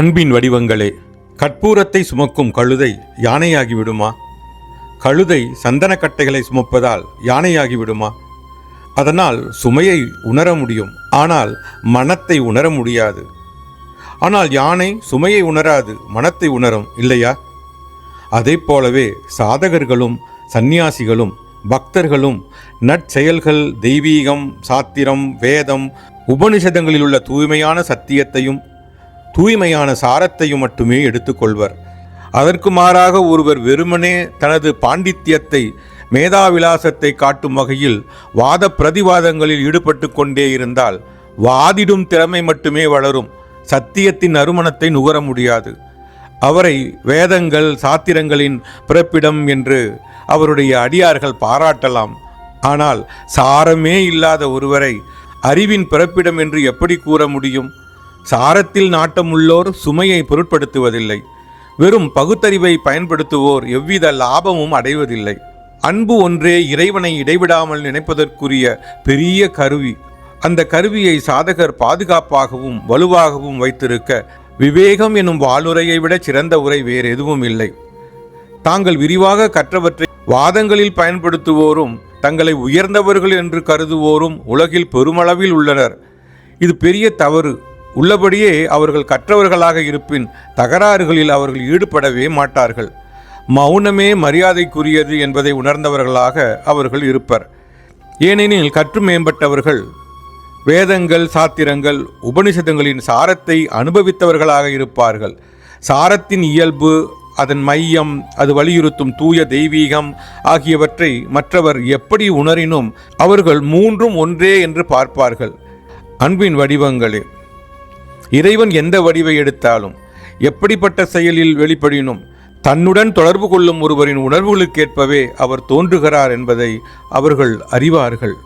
அன்பின் வடிவங்களே கற்பூரத்தை சுமக்கும் கழுதை யானையாகி விடுமா? கழுதை சந்தனக்கட்டைகளை சுமப்பதால் யானையாகி விடுமா? அதனால் சுமையை உணர முடியும் ஆனால் மனத்தை உணர முடியாது. ஆனால் யானை சுமையை உணராது மனத்தை உணரும் இல்லையா? அதே போலவே சாதகர்களும் சந்நியாசிகளும் பக்தர்களும் நற்செயல்கள் தெய்வீகம் சாத்திரம் வேதம் உபனிஷதங்களில் உள்ள தூய்மையான சத்தியத்தையும் தூய்மையான சாரத்தையும் மட்டுமே எடுத்துக்கொள்வர். அதற்கு மாறாக ஒருவர் வெறுமனே தனது பாண்டித்யத்தை மேதாவிலாசத்தை காட்டும் வகையில் வாத பிரதிவாதங்களில் ஈடுபட்டு கொண்டே இருந்தால் வாதிடும் திறமை மட்டுமே வளரும். சத்தியத்தின் நறுமணத்தை நுகர முடியாது. அவரை வேதங்கள் சாத்திரங்களின் பிறப்பிடம் என்று அவருடைய அடியார்கள் பாராட்டலாம். ஆனால் சாரமே இல்லாத ஒருவரை அறிவின் பிறப்பிடம் என்று எப்படி கூற முடியும்? சாரத்தில் நாட்டமுள்ளோர் சுமையை பொருட்படுத்துவதில்லை. வெறும் பகுத்தறிவை பயன்படுத்துவோர் எவ்வித லாபமும் அடைவதில்லை. அன்பு ஒன்றே இறைவனை இடைவிடாமல் நினைப்பதற்குரிய பெரிய கருவி. அந்த கருவியை சாதகர் பாதுகாப்பாகவும் வலுவாகவும் வைத்திருக்க விவேகம் எனும் வாளுரையை விட சிறந்த உரை வேறு எதுவும் இல்லை. தாங்கள் விரிவாக கற்றவற்றை வாதங்களில் பயன்படுத்துவோரும் தங்களை உயர்ந்தவர்கள் என்று கருதுவோரும் உலகில் பெருமளவில் உள்ளனர். இது பெரிய தவறு. உள்ளபடியே அவர்கள் கற்றவர்களாக இருப்பின் தகராறுகளில் அவர்கள் ஈடுபடவே மாட்டார்கள். மௌனமே மரியாதைக்குரியது என்பதை உணர்ந்தவர்களாக அவர்கள் இருப்பர். ஏனெனில் கற்று மேம்பட்டவர்கள் வேதங்கள் சாத்திரங்கள் உபனிஷதங்களின் சாரத்தை அனுபவித்தவர்களாக இருப்பார்கள். சாரத்தின் இயல்பு அதன் மையம் அது வலியுறுத்தும் தூய தெய்வீகம் ஆகியவற்றை மற்றவர் எப்படி உணரினும் அவர்கள் மூன்றும் ஒன்றே என்று பார்ப்பார்கள். அன்பின் வடிவங்களே. இறைவன் எந்த வடிவை எடுத்தாலும் எப்படிப்பட்ட செயலில் வெளிப்படினும் தன்னுடன் தொடர்பு கொள்ளும் ஒருவரின் உணர்வுகளுக்கேற்பவே அவர் தோன்றுகிறார் என்பதை அவர்கள் அறிவார்கள்.